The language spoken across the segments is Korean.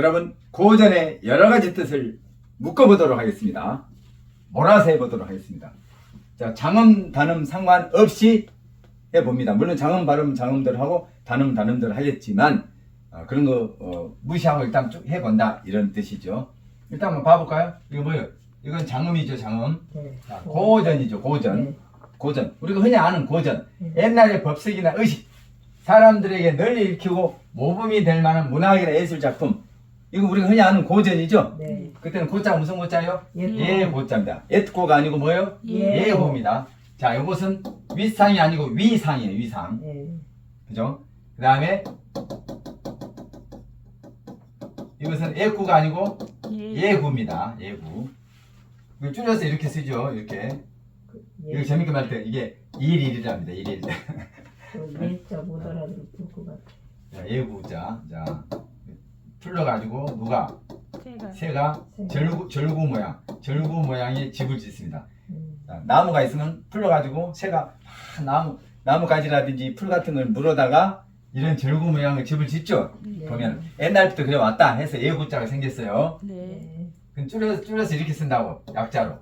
여러분 고전의 여러 가지 뜻을 묶어보도록 하겠습니다. 몰아서 해보도록 하겠습니다. 자, 장음, 단음 상관없이 해봅니다. 물론 장음, 발음, 장음들 하고 단음, 단음들 하겠지만 아, 그런 거 어, 무시하고 일단 쭉 해본다 이런 뜻이죠. 일단 한번 봐볼까요? 이거 뭐예요? 이건 장음이죠, 장음. 네. 자, 고전이죠, 고전. 네. 고전. 우리가 흔히 아는 고전. 네. 옛날의 법석이나 의식. 사람들에게 널리 일으키고 모범이 될 만한 문학이나 예술 작품. 이거 우리가 흔히 아는 고전이죠? 네. 그때는 고자가 무슨 고자예요? 예. 예고자입니다. 옛고가 아니고 뭐예요? 예. 예고입니다. 자, 이것은 윗상이 아니고 위상이에요, 위상. 네. 그죠? 그 다음에 이것은 예구가 아니고 예 구입니다. 예구. 이거 줄여서 이렇게 쓰죠. 이렇게. 예. 이거 재밌게 말할 때 이게 일일이랍니다. 일일. 그 예자 못 알아들을 것 같아. 자, 예구자. 자, 풀러가지고 누가 새가 새가 새. 절구 절구 모양, 절구 모양의 집을 짓습니다. 음. 자, 나무가 있으면 풀러가지고 새가 막 나무 나무 가지라든지 풀 같은 걸 물어다가 이런 절구 모양의 집을 짓죠. 네. 보면 옛날부터 그래 왔다 해서 예구자가 생겼어요. 네. 네. 그럼 줄여서 줄여서 이렇게 쓴다고 약자로.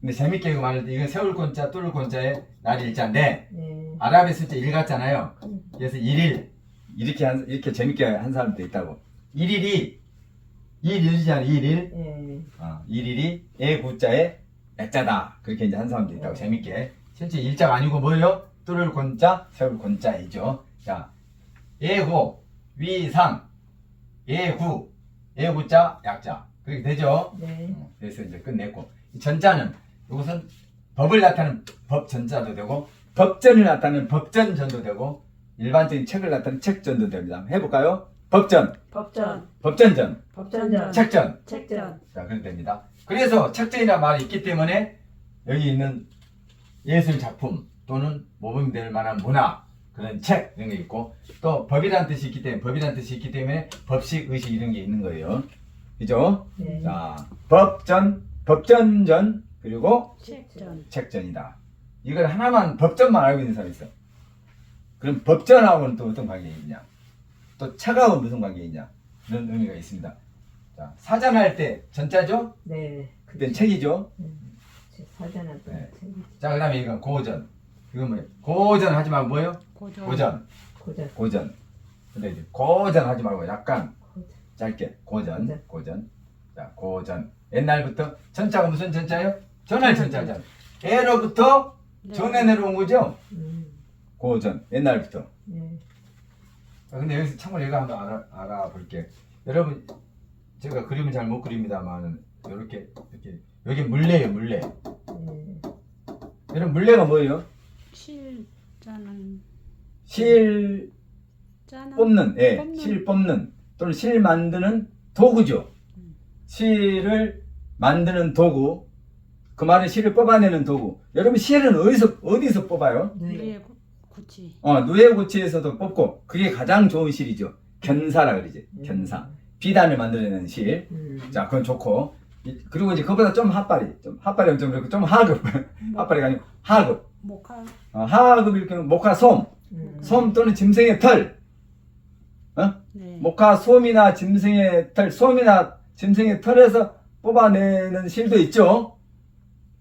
근데 재밌게 이거 말할 때 이건 세울 권자, 뚫을 권자의 날이 일자인데 네. 아랍의 숫자 1 같잖아요. 음. 그래서 1일 이렇게 한, 이렇게 재밌게 한 사람도 있다고. 1일이 1일이잖아. 1일. 네. 어, 1일이 애구자의 액자다. 그렇게 이제 한 사람도 있다고 재밌게. 실제 일자가 아니고 뭐예요? 뚫을 권자, 세울 권자이죠. 자, 예고, 위상, 예구, 예구자, 약자. 그렇게 되죠? 네. 어, 그래서 이제 끝냈고 이 전자는 이것은 법을 나타내는 법전자도 되고 법전을 나타내는 법전전도 되고 일반적인 책을 나타내는 책전도 됩니다. 해볼까요? 법전, 법전. 법전전, 법전전. 책전. 책전. 자, 그렇게 됩니다. 그래서 책전이라는 말이 있기 때문에 여기 있는 예술 작품 또는 모범이 될 만한 문화 그런 책 이런 게 있고 또 법이라는 뜻이 있기 때문에 법이라는 뜻이 있기 때문에 법식 의식 이런 게 있는 거예요. 그죠? 네. 자, 법전, 법전전, 그리고 책전 책전이다. 이걸 하나만 법전만 알고 있는 사람이 있어. 그럼 법전하고는 또 어떤 관계가 있냐? 또 책하고 무슨 관계가 있냐? 그런 의미가 있습니다. 자, 사전할 때 전자죠? 네. 그때 책이죠? 제 사전한 또 네. 책이 자, 그 다음에 이건 고전. 이건 뭐예요? 고전 하지 말고 뭐예요? 고전 고전. 고전. 고전. 근데 이제 고전 하지 말고 약간 고전. 짧게 고전, 네. 고전. 자, 고전. 옛날부터 전자가 무슨 전자예요? 전할 전자잖아. 애로부터 네. 전에 내려온 거죠? 음. 고전. 옛날부터. 네. 자, 근데 여기서 참고로 이거 한번 알아, 알아볼게. 여러분, 제가 그림을 잘 못 그립니다만, 이렇게, 이렇게. 여기 물레예요, 물레. 네. 여러분, 물레가 뭐예요? 실자는 실 짜는 뽑는, 예, 뽑는. 실 뽑는, 또는 실 만드는 도구죠. 음. 실을 만드는 도구, 그 말은 실을 뽑아내는 도구. 여러분, 실은 어디서, 어디서 뽑아요? 네. 구- 구치 어, 누에고치에서도 뽑고, 그게 가장 좋은 실이죠. 견사라 그러지. 견사. 비단을 만들어내는 실. 음. 자, 그건 좋고. 이- 그리고 이제 그보다 좀 핫발이, 좀 핫발이 좀 그렇고, 좀 하급. 핫발이가 아니고 하급. 목화 어, 하급 이렇게 목화 솜, 음. 솜 또는 짐승의 털. 어? 네 목화 솜이나 짐승의 털, 솜이나 짐승의 털에서 뽑아내는 실도 있죠.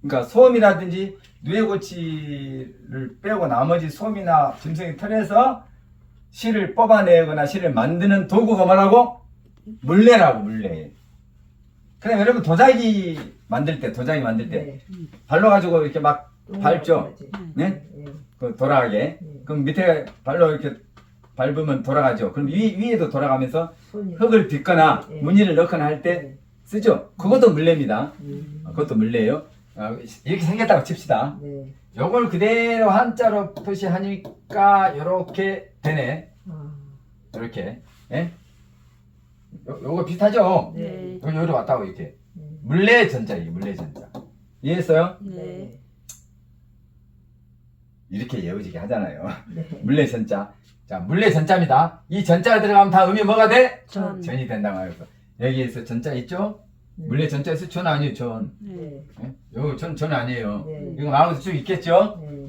그러니까 솜이라든지 누에고치를 빼고 나머지 솜이나 짐승의 털에서 실을 뽑아내거나 실을 만드는 도구가 뭐라고? 물레라고 물레. 그냥 여러분 도자기 만들 때 도자기 만들 때 네. 발로 가지고 이렇게 막 밟죠. 네. 네? 네. 그 돌아가게. 네. 그럼 밑에 발로 이렇게 밟으면 돌아가죠. 그럼 위, 위에도 돌아가면서. 흙을 빚거나 네. 무늬를 넣거나 할 때 쓰죠. 그것도 물레입니다. 음. 어, 그것도 물레예요. 어, 이렇게 생겼다고 칩시다. 네. 요걸 그대로 한자로 표시하니까 이렇게 되네. 아. 이렇게. 예? 요, 요거 비슷하죠? 네. 요, 요로 왔다고 이렇게. 네. 물레 전자 이게 물레 전자. 이해했어요? 네 이렇게 예우지게 하잖아요. 네. 물레 전자. 자, 물레 전자입니다. 이 전자가 들어가면 다 음이 뭐가 돼? 전 전이 된다고 하면서. 여기에서 전자 있죠? 네. 물레 전자에서 전 아니에요, 전. 네 예? 요거 전, 전 아니에요. 네. 이거 말고도 쭉 있겠죠? 네.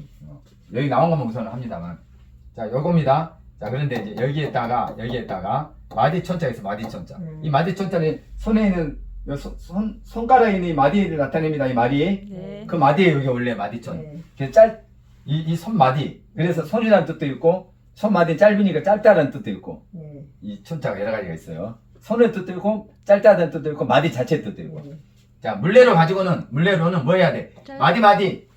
여기 나온 것만 우선 합니다만. 자, 요겁니다. 자, 그런데 이제 여기에다가, 여기에다가, 마디 천자가 있어 마디 천자. 음. 이 마디 천자는 손에 있는 요 손, 손 손가락에 있는 이 마디를 나타냅니다. 이 마디. 네. 그 마디에 여기 원래 마디천. 네. 그 짤, 이, 이 손마디. 그래서 손이라는 뜻도 있고, 손마디 짧으니까 짧다는 뜻도 있고, 네. 이 천자가 여러 가지가 있어요. 손의 뜻도 있고, 짧다는 뜻도 있고, 마디 자체 뜻도 있고. 네. 자, 물레로 가지고는, 물레로는 뭐 해야 돼? 짧- 마디 마디.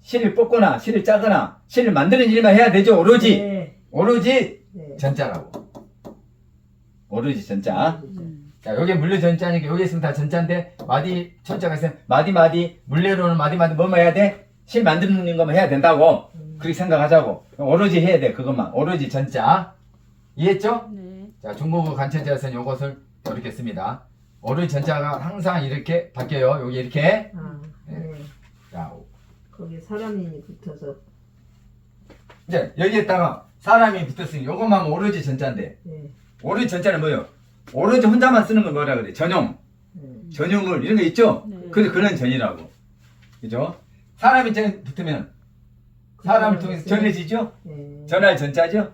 실을 뽑거나, 실을 짜거나, 실을 만드는 일만 해야 되죠. 오로지. 네. 오로지 네. 전자라고. 오로지 전자. 음. 자, 여기 물레 전자니까 여기 있으면 다 전자인데, 마디 천자가 있으면 마디 마디, 물레로는 마디 마디 뭐만 해야 돼? 실 만드는 것만 해야 된다고. 음. 그렇게 생각하자고. 오로지 해야 돼, 그것만. 오로지 전자. 이해했죠? 네. 자, 중국어 간체자에서는 이것을 이렇게 씁니다. 오로지 전자가 항상 이렇게 바뀌어요. 여기 이렇게. 아, 네. 자, 거기 사람이 붙어서 이제 여기에다가 사람이 붙었으니 이것만 하면 오로지 전자인데, 네. 오로지 전자는 뭐예요? 오로지 혼자만 쓰는 건 뭐라 그래? 전용. 네. 전유물 이런 거 있죠? 네. 그래서 그런 전이라고. 그죠? 사람이 전 붙으면 사람을 통해서 전해지죠? 네. 전할 전자죠?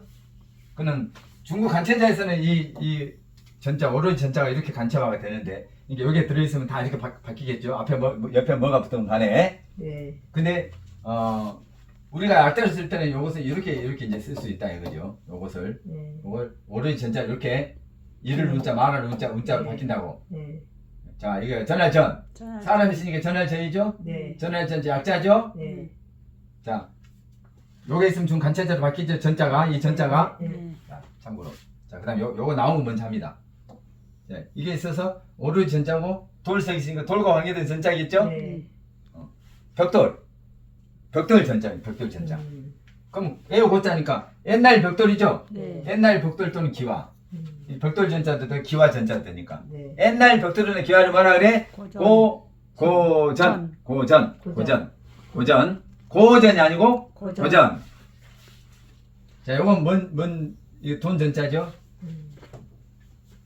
그는 중국 간체자에서는 이, 이 전자, 오로지 전자가 이렇게 간체화가 되는데, 이게 여기에 들어있으면 다 이렇게 바, 바뀌겠죠? 앞에 뭐, 뭐- 옆에 뭐가 붙으면 간에. 네. 근데, 어, 우리가 약자를 쓸 때는 이것을 이렇게, 이렇게 이제 쓸 수 있다 이거죠? 요것을. 네. 요걸, 오로지 전자 이렇게, 이를 운자, 말할 운자, 운자로 바뀐다고. 네. 자, 이거 전할 전. 자, 사람이 있으니까 전할 전이죠? 네. 전할 전자 약자죠? 네. 자, 요게 있으면 중 간체자로 바뀌죠? 전자가, 이 전자가. 네. 네. 자, 참고로. 자, 그 다음 요, 요거 나온 거 먼저 합니다. 자, 이게 있어서 오르 전자고 돌석이 있으니까 돌과 관계된 전자겠죠? 네. 벽돌. 벽돌 전자, 벽돌 전자. 음. 그럼 에오 고자니까 옛날 벽돌이죠? 네. 옛날 벽돌 또는 기와. 음. 이 벽돌 전자도 돼, 기와 전자도 되니까. 네. 옛날 벽돌이나 기와를 뭐라 그래? 고전. 고, 고전. 고전. 고전. 고전. 고전이 아니고 고전. 고전. 자, 요건 뭔, 뭔, 이돈 전자죠? 음.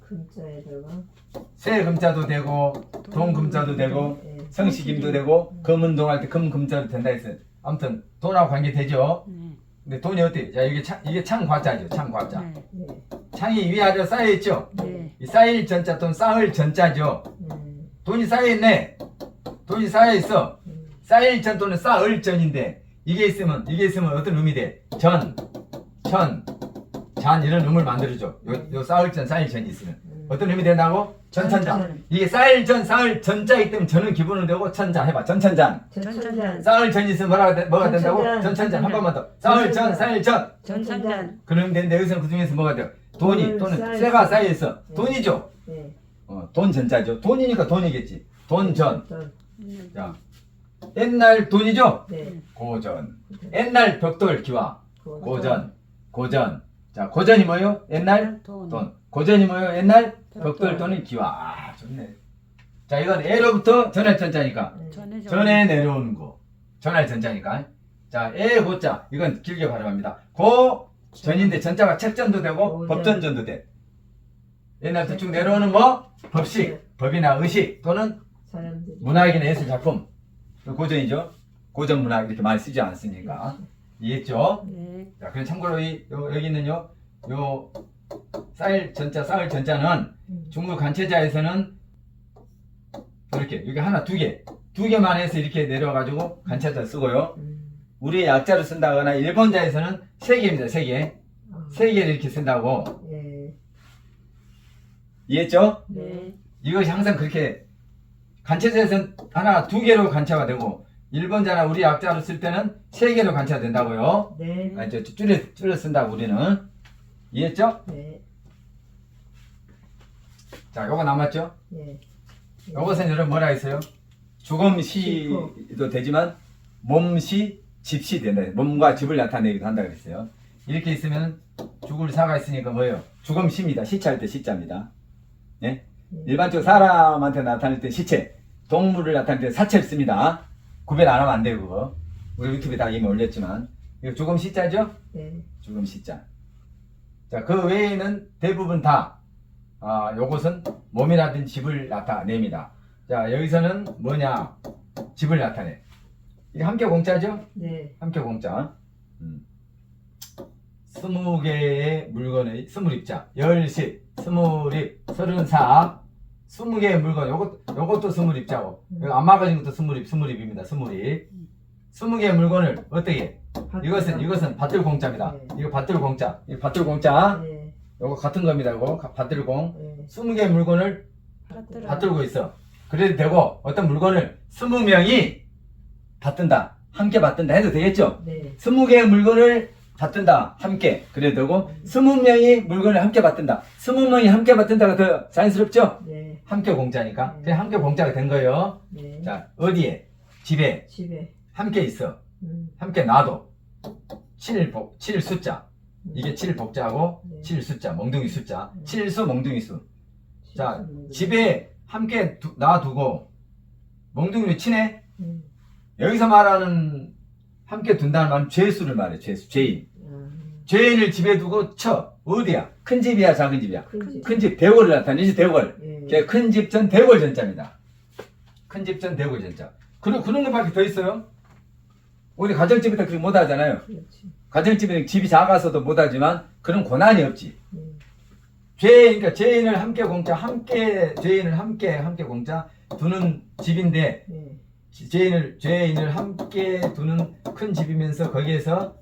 금자에다가 새 금자도 되고, 돈 금자도 되고, 네. 성식임도 되고, 금운동 할 때 금 금자도 된다 했어요. 아무튼, 돈하고 관계 되죠? 네. 근데 돈이 어때? 자, 이게 창, 이게 창과자죠, 창과자. 네. 네. 창이 위아래로 쌓여 있죠? 네. 이 쌓일 전자 또는 쌓을 전자죠? 음. 돈이 쌓여 있네. 돈이 쌓여 있어. 음. 쌓일 전 또는 쌓을 전인데, 이게 있으면, 이게 있으면 어떤 의미 돼? 전, 천, 잔 이런 음을 만들어줘. 요, 요 쌓을 전, 쌓일 전이 있으면. 음. 어떤 의미 된다고? 전천자. 전천. 이게 쌓일 전, 쌓을 전자이기 때문에 전은 기본으로 되고 천자 해봐. 전천잔. 전천잔. 쌓을 전이 있으면 뭐가, 되, 뭐가 된다고? 전천잔. 전천잔. 한 번만 더. 쌓을 전, 쌓일 전. 전천잔. 그러면 되는데 여기서는 그 중에서 뭐가 돼요? 돈이 또는 쇠가 전. 쌓여있어. 네. 돈이죠. 네. 어, 돈 전자죠. 돈이니까 돈이겠지. 돈 전. 자, 옛날 돈이죠. 네. 고전. 옛날 벽돌 기와. 고전. 고전. 자, 고전이 뭐예요? 옛날 돈. 돈. 고전이 뭐예요? 옛날 벽돌. 또는 기와. 아, 좋네. 자, 이건 애로부터 전할 전자니까. 네. 전에 전. 전에 내려오는 거. 전할 전자니까. 자, 애 고자. 이건 길게 발음합니다. 고 전인데 전자가 책전도 되고. 법전전도 돼. 옛날부터 쭉 내려오는 뭐? 법식, 법이나 의식 또는 사람들이 문학이나 예술 작품. 그 고전이죠. 고전 문학 이렇게 많이 쓰지 않습니까? 이해했죠? 네. 자, 그럼 참고로 이, 요, 여기 있는요, 요, 쌓일 전자, 쌓을 전자는 음. 중국 간체자에서는 이렇게, 여기 하나, 두 개, 두 개만 해서 이렇게 내려가지고 간체자 쓰고요. 음. 우리 약자로 쓴다거나 일본자에서는 세 개입니다, 세 개. 아. 세 개를 이렇게 쓴다고. 예. 이해했죠? 네. 이것이 항상 그렇게 간체자에서는 하나, 두 개로 간체가 되고, 일본자나 우리 약자로 쓸 때는 세 개로 간체가 된다고요. 네. 아, 저, 줄여, 줄여 쓴다고 우리는. 이해했죠? 네. 자, 요거 남았죠? 네. 요것은 여러분 뭐라 했어요? 죽음시도 되지만 몸시, 집시 된다. 몸과 집을 나타내기도 한다 그랬어요. 이렇게 있으면 죽을 사가 있으니까 뭐예요? 죽음시입니다. 시체할 때 시자입니다. 예? 네. 일반적으로 사람한테 나타낼 때 시체, 동물을 나타낼 때 사체를 씁니다. 구별 안 하면 안 돼요, 그거. 우리 유튜브에 다 이미 올렸지만. 이거 죽음 시자죠? 네. 죽음 시자. 자, 그 외에는 대부분 다, 아, 요것은 몸이라든 집을 나타냅니다. 자, 여기서는 뭐냐? 집을 나타내. 이게 함께 공짜죠? 네. 함께 공짜. 음. 소, 스무 개의 물건의 스물입자, 열십, 스물입, 서른사, 스무 개의 물건, 요것, 요것도 스물 입자고, 여기 안 막아진 것도 스물 입, 스물 입입니다. 스물 입. 스무 개의 물건을 어떻게? 이것은, 이것은 밭들 공짜입니다. 네. 이거 밭들 공짜. 이 밭들 공짜. 네. 요거 같은 겁니다. 이거 밭들 공. 네. 스무 개의 물건을. 받들고 있어. 그래도 되고, 어떤 물건을 스무 명이 받든다. 함께 받든다 해도 되겠죠? 네. 스무 개의 물건을 받든다 함께 그래도 되고 스무 명이 물건을 함께 받든다 스무 명이 함께 받든다가 더 자연스럽죠? 네. 함께 공짜니까 네. 그냥 함께 공짜가 된 거예요 네. 자 어디에 집에 집에. 함께 있어 음. 함께 놔둬 7복 7 숫자 음. 이게 7 복자고 네. 7 숫자 몽둥이 숫자 네. 7수 몽둥이 수 자, 집에. 함께 두- 놔두고 몽둥이를 치네 음. 여기서 말하는 함께 둔다는 말은 죄수를 말해 죄수 죄인. 아, 죄인을 집에 두고 쳐 어디야? 큰 집이야 작은 집이야? 큰 집. 큰 집 대궐을 나타내지 대궐. 예. 큰 집 전 대궐 전자입니다. 큰 집 전 대궐 전자. 그런 그런 것밖에 더 있어요? 우리 가정집에다 그렇게 못 하잖아요. 그렇지. 가정집에는 집이 작아서도 못 하지만 그런 고난이 없지. 음. 죄 그러니까 죄인을 함께 공짜 함께 죄인을 함께 함께 공짜 두는 집인데 네. 죄인을 죄인을 함께 두는 큰 집이면서 거기에서.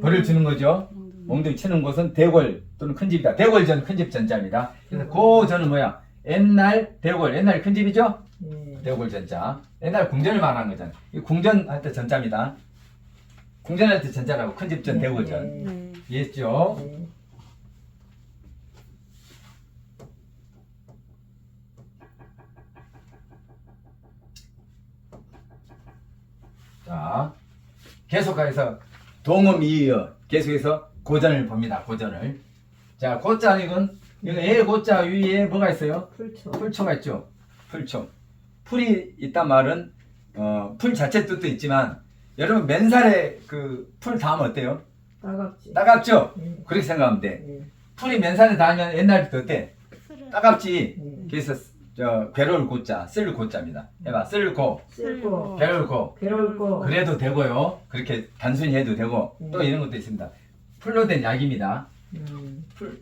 벌을 주는 거죠. 몽둥이. 치는 곳은 대궐 또는 큰 집이다. 대궐전 큰 집 전자입니다. 그래서 그 전은 뭐야? 옛날 대궐 옛날 큰 집이죠? 네. 대궐 전자. 옛날 궁전을 말하는 거잖아. 이 궁전 할 때 전자입니다. 궁전할 때 전자라고 큰 집전 대궐전. 네. 네. 이해했죠? 자, 계속해서 동음 이어 계속해서 고전을 봅니다. 고전을. 자, 고자닉은 이거 애 고자 위에 뭐가 있어요? 풀초. 풀초가 있죠. 풀초. 풀이 있단 말은 어, 풀 자체 뜻도 있지만 여러분 맨살에 그풀 닿으면 어때요? 따갑지. 따갑죠? 네. 그렇게 생각하면 돼. 네. 풀이 맨살에 닿으면 옛날부터 어때? 따갑지. 네. 그래서 저 괴로울 고자, 쓸 고자입니다. 해봐, 쓸고, 쓸고. 괴로울고. 괴로울고. 그래도 되고요. 그렇게 단순히 해도 되고 또 음. 이런 것도 있습니다. 풀로 된 약입니다. 음. 풀.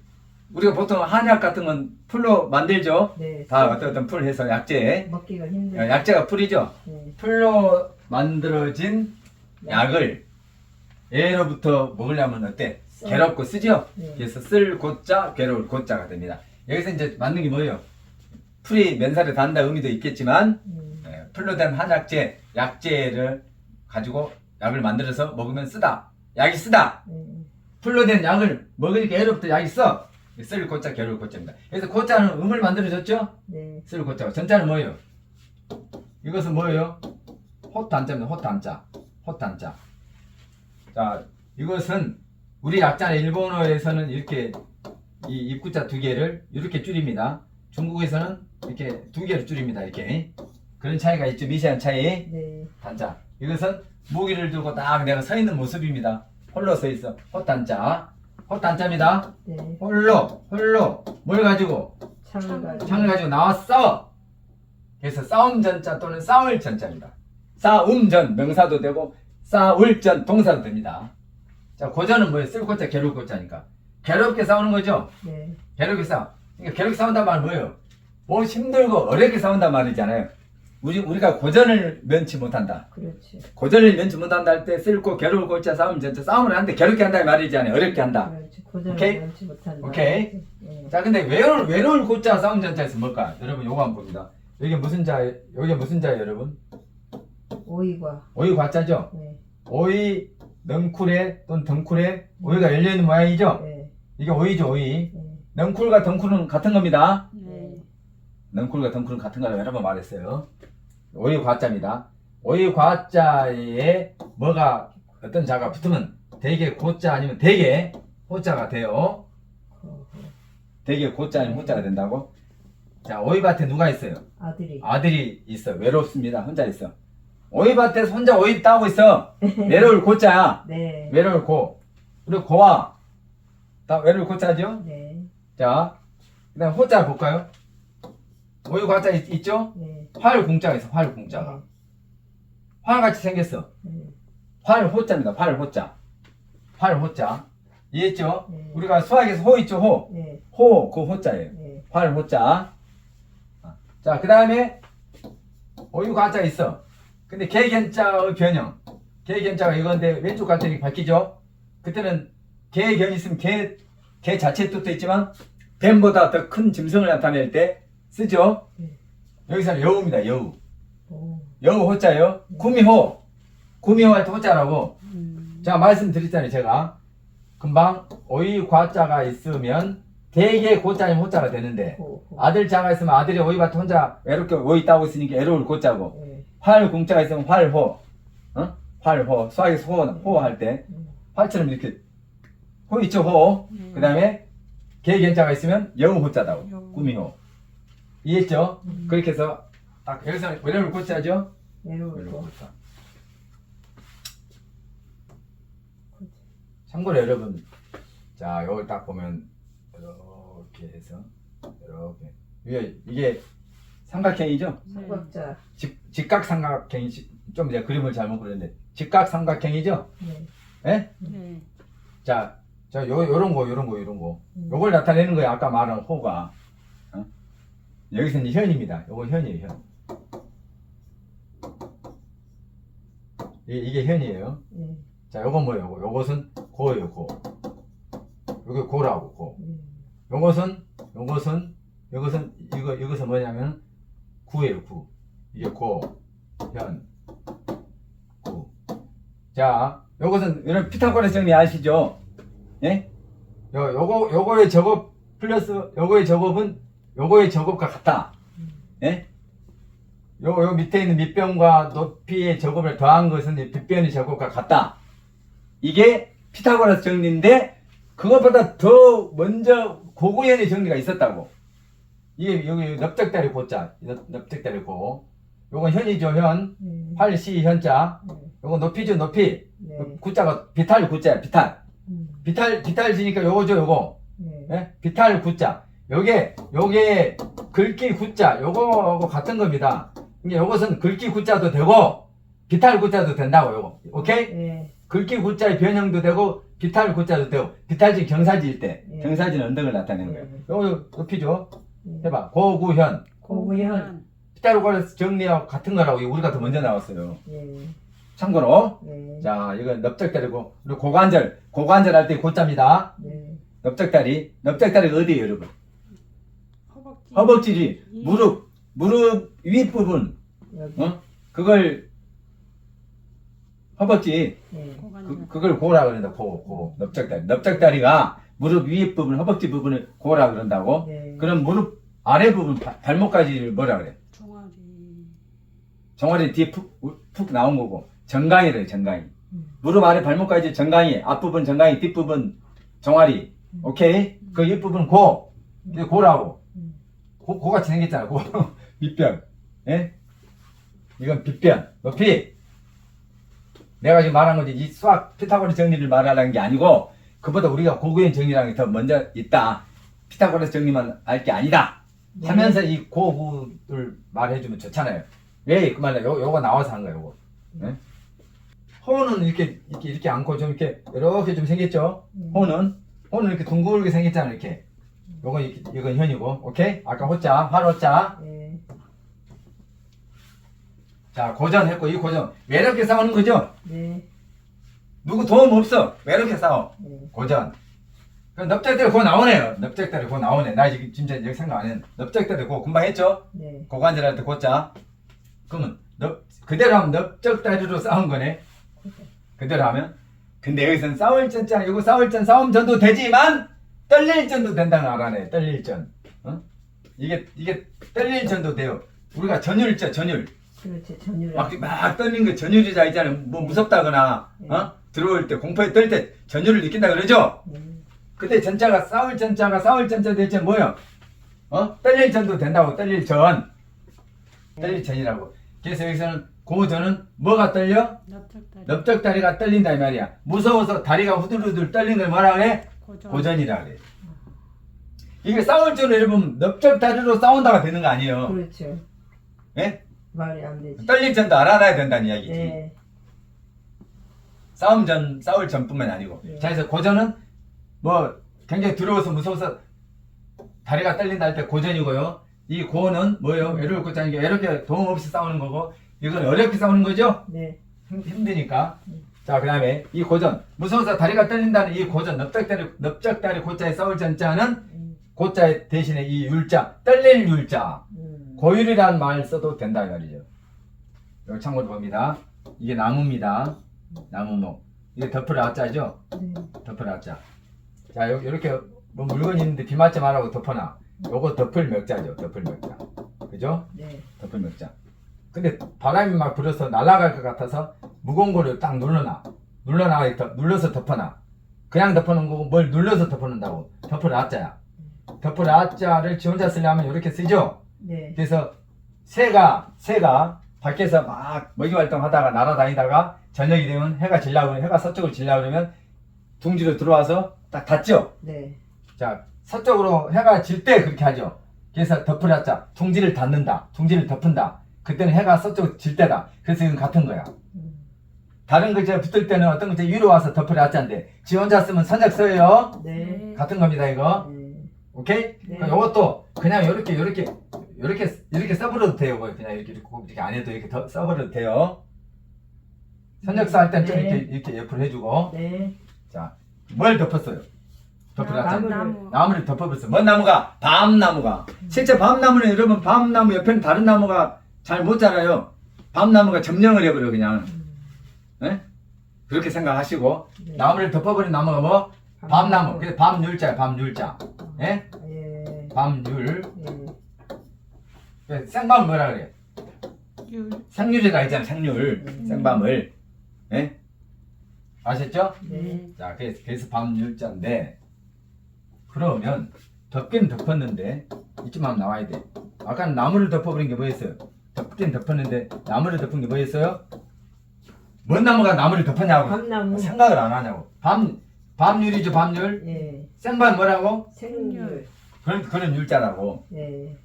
우리가 보통 한약 같은 건 풀로 만들죠. 네. 다 어떤 어떤 풀 해서 약재. 먹기가 힘들 어. 약재가 풀이죠. 네. 풀로 만들어진 약을 애로부터 먹으려면 어때? 써. 괴롭고 쓰죠? 네. 그래서 쓸 고자, 괴로울 고자가 됩니다. 여기서 이제 맞는 게 뭐예요? 풀이 맨살에 닿는다 의미도 있겠지만 음. 예, 풀로 된 한약재, 약재를 가지고 약을 만들어서 먹으면 쓰다. 약이 쓰다. 네. 풀로 된 약을 먹으니까 애로부터 약이 써. 쓸 고자, 괴로울 고자입니다. 그래서 고자는 음을 만들어줬죠? 네. 쓸 고자고. 전자는 뭐예요? 이것은 뭐예요? 호탄자입니다. 호탄자. 호탄자. 자, 이것은 우리 약자는 일본어에서는 이렇게 이 입구자 두 개를 이렇게 줄입니다. 중국에서는 이렇게 두 개를 줄입니다. 이렇게. 그런 차이가 있죠. 미세한 차이. 네. 단자. 이것은 무기를 들고 딱 내가 서 있는 모습입니다. 홀로 서 있어. 호단자. 호단자입니다. 네. 홀로, 홀로. 뭘 가지고? 창을 가지고. 창을 가지고 나왔어. 그래서 싸움 전자 또는 싸울 전자입니다. 싸움 전 명사도 되고 싸울 전 동사도 됩니다. 자, 고전은 뭐예요? 쓸 고자, 괴로울 고자니까. 괴롭게 싸우는 거죠? 네. 괴롭게 싸워. 그러니까 괴롭게 싸운단 말은 뭐예요? 뭐 힘들고 어렵게 싸운단 말이잖아요. 우리, 우리가 고전을 면치 못한다. 그렇지. 고전을 면치 못한다 할 때 쓸고 괴로울 고자 싸움 전자 싸움을 하는데 괴롭게 한다는 말이잖아요. 어렵게 한다. 그렇지. 고전을 오케이? 면치 못한다. 오케이. 네. 자, 근데 외로울, 외로울 고자 싸움 전자에서 뭘까? 여러분 요거 한번 봅니다. 여기 무슨 자, 여기 무슨 자예요, 여러분? 오이과. 오이 과자죠? 네. 오이 넝쿨에 또는 덩쿨에 오이가 열려있는 모양이죠? 네. 이게 오이죠, 오이. 네. 넝쿨과 덩쿨은 같은 겁니다. 네. 넝쿨과 덩쿨은 같은 거라고 여러 번 말했어요. 오이 과자입니다. 오이 과자에 뭐가 어떤 자가 붙으면 대개 고자 아니면 대개 호자가 돼요. 어, 대개 고자 아니면 호자가 된다고. 자, 오이밭에 누가 있어요? 아들이. 아들이 있어. 외롭습니다. 혼자 있어. 오이밭에서 혼자 오이 따고 있어. 외로울 고자야. 네. 외로울 고. 그리고 고와. 다 외로울 고자죠? 네. 자, 그 다음 호자 볼까요? 오이 과자 있, 있죠? 네. 활 공자가 있어. 활 공자가. 활같이 생겼어. 네. 활 호자입니다. 활 호자. 활 호자. 이해했죠? 네. 우리가 수학에서 호 있죠, 호. 네. 호, 그 호자예요. 네. 활, 호자. 자, 그 다음에 오유 가자 있어. 근데 개견자의 변형. 개견자가 이건데 왼쪽 갈 때는 밝히죠? 그때는 개견 있으면 개, 개 자체의 뜻도 있지만 뱀보다 더 큰 짐승을 나타낼 때 쓰죠? 네. 여기서는 여우입니다, 여우. 오. 여우 호자예요. 구미호. 구미호 할때 호자라고. 음. 제가 말씀드렸잖아요, 제가. 금방 오이 과자가 있으면 대개 고자면 호자가 되는데 호. 호. 아들 자가 있으면 아들이 오이밭 혼자 외롭게 오이 따고 있으니까 애로울 고자고 네. 활 공자가 있으면 활호 어? 활호 수학에서 호, 호할때 음. 활처럼 이렇게 호 있죠 호 네. 그 다음에 개견자가 있으면 여우 호자다고 여우. 구미호 이해했죠? 음. 그렇게 해서 딱 여기서 외로울 고자죠? 외로울 내려오고. 고자 참고로 여러분 자 요걸 딱 보면 이렇게 해서 이렇게 이게 이게 삼각형이죠? 네. 삼각자. 직, 직각 삼각형이 좀 이제 그림을 잘못 그렸는데 직각 삼각형이죠? 네. 예? 네. 자, 자, 요, 요런 거, 요런 거, 요런 거. 음. 요걸 나타내는 거예요. 아까 말한 호가. 어? 여기서는 현입니다. 요거 현이에요, 현. 이, 이게 현이에요. 네. 자, 요건 뭐예요? 요거, 요것은 고예요, 고. 요게 고라고, 고. 네. 요것은, 요것은, 요것은, 이거, 이것은 뭐냐면, 구예요, 구. 이게 고, 현, 구. 자, 요것은, 여러분, 피타고라스 정리 아시죠? 예? 요, 요거, 요거의 제곱 플러스 요거의 제곱은 요거의 제곱과 같다. 예? 요, 요 밑에 있는 밑변과 높이의 제곱을 더한 것은 이 빗변의 제곱과 같다. 이게 피타고라스 정리인데, 그것보다 더 먼저 고구현의 정리가 있었다고. 이게 여기 넓적다리 고자, 넓- 넓적다리 고. 요건 현이죠, 현. 네. 활시 현자. 네. 요건 높이죠, 높이. 네. 구자가 비탈 구자야, 비탈. 음. 비탈, 비탈 지니까 요거죠, 요거. 네. 예? 비탈 구자. 요게, 요게 글귀 구자. 요거하고 같은 겁니다. 이게 요것은 글귀 구자도 되고, 비탈 구자도 된다고, 요거. 오케이? 네. 글귀 구자의 변형도 되고, 비탈 구자도 되고, 비탈지 경사지일 때, 예. 경사지는 언덕을 나타내는 거예요. 예. 요거 높이죠? 네. 해봐. 고구현. 고구현. 피타고라스 정리하고 같은 거라고, 이거 우리가 더 먼저 나왔어요. 네. 참고로. 네. 자, 이건 넓적다리고, 그리고 고관절. 고관절 할 때 고자입니다. 네. 넓적다리. 넓적다리가 어디예요, 여러분? 허벅지. 허벅지지. 이- 무릎. 무릎 윗부분. 여기. 어? 그걸, 허벅지. 네. 고관절. 그, 그걸 고라 그런다, 고, 고. 넓적다리. 넓적다리가 무릎 윗부분, 허벅지 부분을 고라 그런다고. 네. 그럼 무릎 아래 부분, 바- 발목까지를 뭐라 그래? 종아리. 정화리 뒤에 푹, 푹 나온 거고. 정강이래요, 정강이. 음. 무릎 아래 발목까지 정강이, 앞부분 정강이, 뒷부분 정화리. 오케이? 그 윗부분 고. 이게 고라고. 음. 고, 고같이 생겼잖아, 고. 밑변. 예? 이건 빗변. 높이. 내가 지금 말한 거지. 이 수학 피타고라스 정리를 말하는 게 아니고, 그보다 우리가 고구현 정리라는 게 더 먼저 있다. 피타고라스 정리만 알 게 아니다. 네. 하면서 이 고구를 말해주면 좋잖아요. 왜 그 말이야? 요, 요거 나와서 한 거야, 요거. 예? 호는 이렇게, 이렇게, 이렇게 않고 좀 이렇게, 이렇게 좀 생겼죠? 음. 호는, 호는 이렇게 둥글게 생겼잖아, 이렇게. 요건, 이건 현이고, 오케이? 아까 호자, 활호자. 네. 자, 고전 했고, 이 고전. 외롭게 싸우는 거죠? 네. 누구 도움 없어. 외롭게 싸워. 네. 고전. 그 넓적대로 고 나오네요. 넓적대로 고 나오네. 나 지금 진짜 여기 생각 안 했는데. 넓적대로 고 금방 했죠? 네. 고관절 할때 고자. 그러면 넓, 그대로 하면 넓적다리로 싸운 거네. 그대로 하면. 근데 여기서는 싸울 전자, 이거 싸울 전, 싸움 전도 되지만, 떨릴 전도 된다는 알아네. 떨릴 전. 어? 이게, 이게 떨릴 전도 돼요. 우리가 전율자, 전율. 그렇죠. 전율. 막, 막 떨리는 거 전율이자 있잖아요. 뭐 무섭다거나, 어? 들어올 때, 공포에 떨 때 전율을 느낀다 그러죠? 네. 그때 전자가 싸울 전자가 싸울 전자 대체 뭐요? 어? 떨릴 전도 된다고 떨릴 전 떨릴 전이라고 그래서 여기서는 그 전은 뭐가 떨려? 넓적다리. 넓적다리가 떨린다 이 말이야 무서워서 다리가 후들후들 떨리는 걸 뭐라 그래? 고전. 고전이라 그래 이게 싸울 전을 여러분 넓적다리로 싸운다가 되는 거 아니에요 그렇죠. 예? 말이 안 되지. 떨릴 전도 알아놔야 된다는 이야기지 네. 싸움 전 싸울 전뿐만 아니고 네. 자 그래서 고전은 뭐 굉장히 두려워서 무서워서 다리가 떨린다 할 때 고전이고요. 이 고는 뭐예요? 애를 꽂자는 게 이렇게 도움 없이 싸우는 거고 이건 어렵게 싸우는 거죠? 네. 힘, 힘드니까. 자, 그 다음에 이 고전. 무서워서 다리가 떨린다는 이 고전. 넓적다리, 넓적다리 고자에 싸울 전자는 음. 고자 대신에 이 율자, 떨릴 율자. 음. 고율이라는 말 써도 된다 이 말이죠. 여기 참고로 봅니다. 이게 나무입니다. 나무목. 이게 덮을 아자죠? 네. 덮을 아자. 자, 요, 이렇게 뭐 물건이 있는데 비 맞지 말라고 덮어놔. 요거 덮을 멱자죠. 덮을 멱자. 그죠? 네. 덮을 멱자. 근데 바람이 막 불어서 날아갈 것 같아서 무거운 거를 딱 눌러놔. 눌러놔, 눌러서 덮어놔. 그냥 덮어놓은 거고 뭘 눌러서 덮어놓는다고. 덮을 아자를 지 혼자 쓰려면 이렇게 쓰죠? 네. 그래서 새가 새가 밖에서 막 먹이 활동하다가 날아다니다가 저녁이 되면 해가 질라 그러면 해가 서쪽으로 질라 그러면 둥지로 들어와서 딱 닿죠. 네. 자 서쪽으로 해가 질 때 그렇게 하죠. 그래서 덮으라자 둥지를 닫는다. 둥지를 덮은다. 그때는 해가 서쪽으로 질 때다. 그래서 이건 같은 거야. 음. 다른 글자 붙을 때는 어떤 글자 위로 와서 덮으라자인데 지 혼자 쓰면 선작 써요. 네. 같은 겁니다 이거. 네. 오케이? 네. 그럼 이것도 그냥 이렇게 이렇게 이렇게 이렇게 써버려도 돼요. 그거 그냥 이렇게 이렇게 꼭 이렇게 안 해도 이렇게 더 써버려도 돼요. 선적사 할 때는 좀 네. 이렇게 이렇게 옆으로 해주고 네. 자 뭘 덮었어요? 덮으라 나무. 나무. 나무를 덮어버렸어. 뭔 나무가? 밤나무가. 실제 밤나무는 여러분 밤나무 옆에는 다른 나무가 잘 못 자라요. 밤나무가 점령을 해버려 그냥. 음. 예? 그렇게 생각하시고 네. 나무를 덮어버린 나무가 뭐? 밤나무. 그래서 밤율자야 밤율자. 예? 예. 밤율. 예. 생밤 뭐라 그래? 율. 생률이라 했잖아 생률 음. 생밤을 예? 아셨죠? 네. 자 그래서, 그래서 밤율자인데 그러면 덮긴 덮었는데 이쯤 나와야 돼 아까 나무를 덮어버린 게 뭐였어요? 덮긴 덮었는데 나무를 덮은 게 뭐였어요? 뭔 나무가 나무를 덮었냐고 밤나무. 생각을 안 하냐고 밤 밤율이죠 밤율 예. 생밤 뭐라고? 생률. 그런 그런 율자라고 예.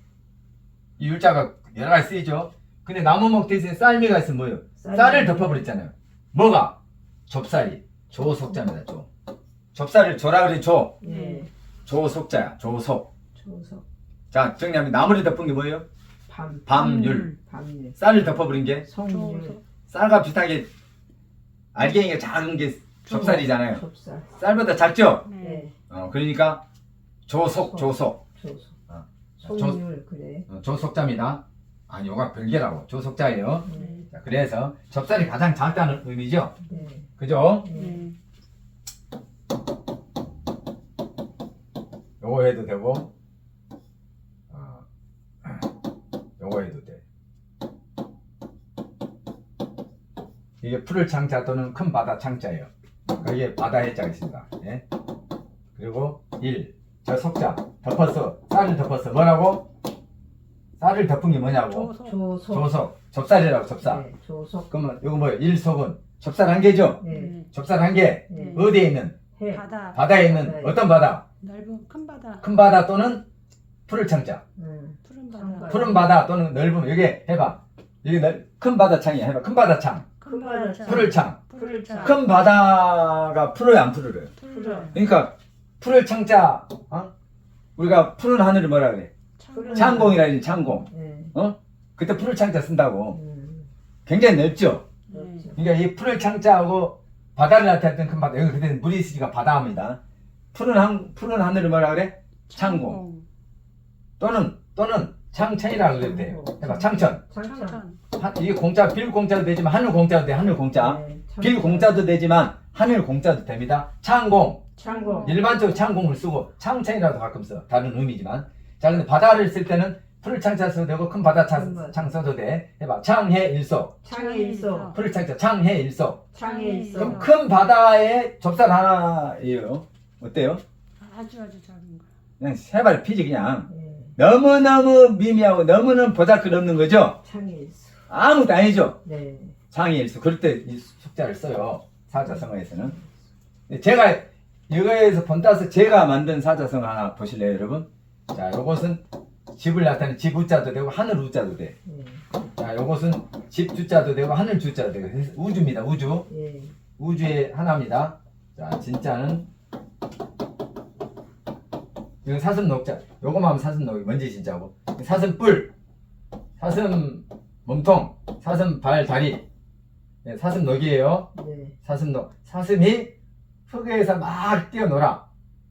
이 율자가 여러 가지 쓰이죠 근데 나무목 대신에 쌀미가 있으면 뭐예요? 쌀을 덮어버렸잖아요. 뭐가? 좁쌀이. 조속자입니다. 조. 좁쌀을 조라 그래 조. 예. 조속자야. 조속. 조석. 자 정리하면 나무를 덮은 게 뭐예요? 밤. 밤율. 밤율. 쌀을 덮어버린 게 성률. 쌀과 비슷하게 알갱이가 작은 게 좁쌀이잖아요. 좁쌀. 쌀보다 작죠? 네. 네. 어 그러니까 조속 조속. 조석. 어. 송률 그래. 어, 조속자입니다. 아니 요가 별개라고 조속자예요. 네. 자, 그래서 좁쌀이 가장 작다는 의미죠. 네. 그죠? 네. 네. 요거 해도 되고 어, 요거 해도 돼 이게 풀을 창자 또는 큰 바다 창자예요 여기에 바다 해자가 있습니다 예? 그리고 1. 저 속자 덮었어 쌀을 덮었어 뭐라고? 쌀을 덮은 게 뭐냐고 조석. 조석. 조속 접살이라고 접살 네. 조석. 그러면 요거 뭐예요? 1속은 접살 한 개죠? 네. 네. 접살 한 개 네. 어디에 있는? 해. 바다. 바다에 있는 바다에. 어떤 바다? 넓은 큰 바다. 큰 바다 또는 풀을 창자 음. 푸른 큰 바다. 푸른 바다 또는 넓은 여기 해봐 여기 넓, 큰 바다 창이야 해봐 큰 바다 창 큰 바다. 풀을 창 푸를 차. 큰 바다가 풀어요 안 풀어요 푸른. 그러니까 풀을 창자 어? 우리가 푸른 하늘을 뭐라 그래 창. 창공이라 하지 창공 네. 어? 그때 풀을 창자 쓴다고 음. 굉장히 넓죠 그렇죠. 그러니까 이 풀을 창자하고 바다를 나타냈던 큰 바다 여기 그때는 물이 있으니까 바다입니다 푸른, 한, 푸른 하늘을 뭐라 그래 창공 또는 또는 창천이라고 그래도 돼요 해봐 창천 창천. 이게 공짜 빌 공짜도 되지만 하늘 공짜도 돼 하늘 공짜 네. 빌. 공짜도 되지만 하늘 공짜도 됩니다 창공 창공. 일반적으로 창공을 쓰고 창천이라도 가끔 써 다른 의미지만 자 근데 바다를 쓸 때는 풀을 창자 써도 되고 큰 바다 큰 창. 창 써도 돼 해봐 창해 일소 창에 일소. 풀을 창자 창해 일소 창에 일소. 그럼 큰 바다에 접살 하나예요 어때요? 아주 아주 작은 거. 그냥 세발 피지 그냥 네. 너무너무 미미하고 너무너무 보잘것 없는 거죠 창에 일소. 아무것도 아니죠 네. 일소 그럴 때이 숙자를 써요 사자성어에서는 근데 제가 이거에서 본따서 제가 만든 사자성어 하나 보실래요 여러분? 자 요것은 집을 나타내는 집 우자도 되고 하늘 우자도 돼. 네. 자 요것은 집 주자도 되고 하늘 주자도 되고 우주입니다 우주 예. 우주의 하나입니다. 자 진짜는 이건 사슴 녹자. 요거만 하면 사슴 녹이 뭔지 진짜고. 사슴 뿔, 사슴 몸통, 사슴 발 다리. 예, 사슴 녹이에요. 네. 사슴 녹. 사슴이 흙에서 막 뛰어놀아.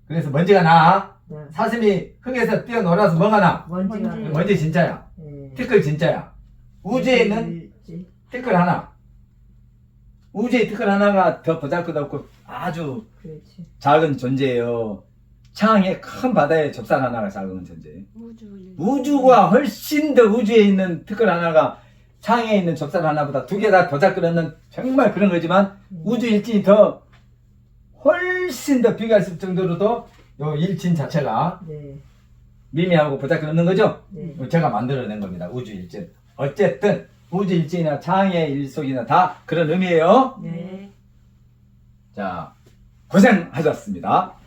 그래서 먼지가 나. 네. 사슴이 흙에서 뛰어놀아서 뭐가 나? 먼지가. 먼지. 먼지 진짜야. 네. 티끌 진짜야. 우주에 있는 일지. 티끌 하나. 우주에 티끌 하나가 더 보잘것없고 아주 그렇지. 작은 존재예요. 창의 큰 바다에 접산 하나가 작은 존재. 우주 일. 우주가 훨씬 더 우주에 있는 티끌 하나가 창에 있는 접산 하나보다 두 개다 보잘것없는 정말 그런 거지만 음. 우주 일진이 더 훨씬 더 비교할 수 없을 정도로 도 요 일진 자체가 네. 미미하고 보잘것없는 거죠. 네. 제가 만들어낸 겁니다. 우주 일진. 어쨌든 우주 일진이나 창의 일속이나 다 그런 의미예요. 네. 네. 자, 고생하셨습니다.